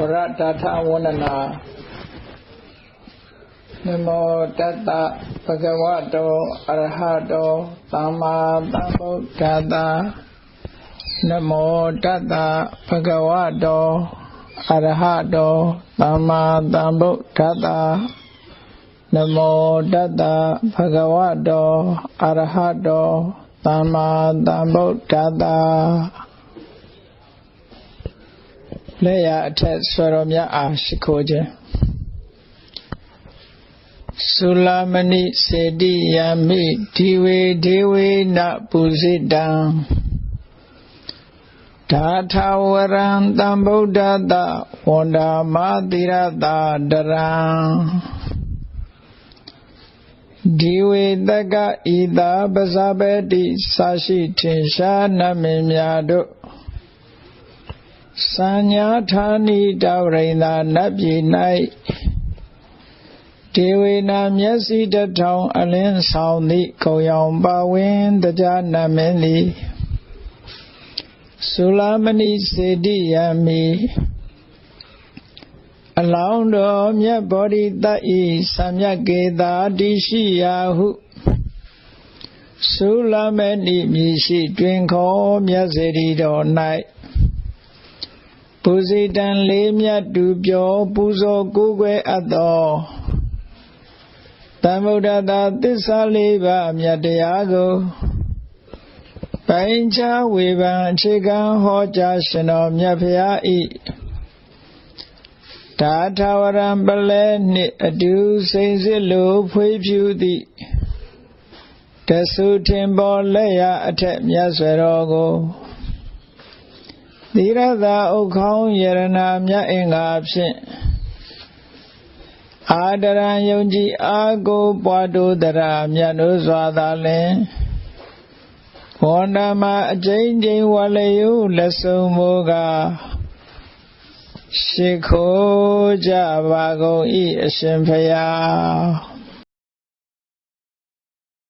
ဝရတာထဝန္ဒနာနမောတတ္တဗဂဝတောအရဟတောသမ္မာသမ္ဗုဒ္ဓတ္တနမောတတ္တဗဂဝတောအရဟတောသမ္မာသမ္ဗုဒ္ဓတ္တနမောတတ္တဗဂဝတောအရဟတောသမ္မာသမ္ဗုဒ္ဓတ္တ လက်ရအထက်ဆွေတော်မြတ်အားရှိခိုးခြင်းသုလမဏိစေတိယမိဒီဝေဒေဝေနပုဇိတံဓာထာဝရံတံဗုဒ္ဓတဝန္ဒာမတိရတာတရံဒီဝေတကဤသာပဇာပတိသာရှိထင်ရှားနမင်းများတို့ စัญญာဌာနိတဝရိန္ဒနတ်ပြည်၌ဒေဝေနာမျက်စိတထောင်အလင်းဆောင်သည့်ကုံရောင်ပါဝင်တရားနမင်းသည်သုလမဏိစေတိယမိအလောင်းတော်မြတ်ဗောဓိတဤသံမြတ်ကေတာတိရှိရာဟုသုလမဏိမြည်ရှိတွင်ခေါ်မြတ်စေတီတော်၌ ပူဇိတံလေးမြတ်တူပြောပူဇော်ကိုးကွယ်အပ်သောသမ္ဗုဒ္ဓတာသစ္စာလေးပါးမြတ်တရားကိုပိုင်းခြားဝေဖန်အခြေခံဟောကြားရှင်တော်မြတ်ဖရာဤဒါထာဝရံပလဲနှင့်အတူစိန်စစ်လိုဖွေးဖြူသည့်တဆုထင်ပေါ်လက်ရအထက်မြတ်ဆွေတော်ကို သီရသာဥခေါင်းယရနာမြတ်အင်္ဂါဖြင့်အာဒရံယုံကြည်အာကိုပွားတို့တရာမြတ်တို့စွာသာလင်ဝန္ဒမအကျဉ်းချင်းဝလယုလက်ဆုံးမိုးကရှိခိုးကြပါကုန်ဤအရှင်ဖျား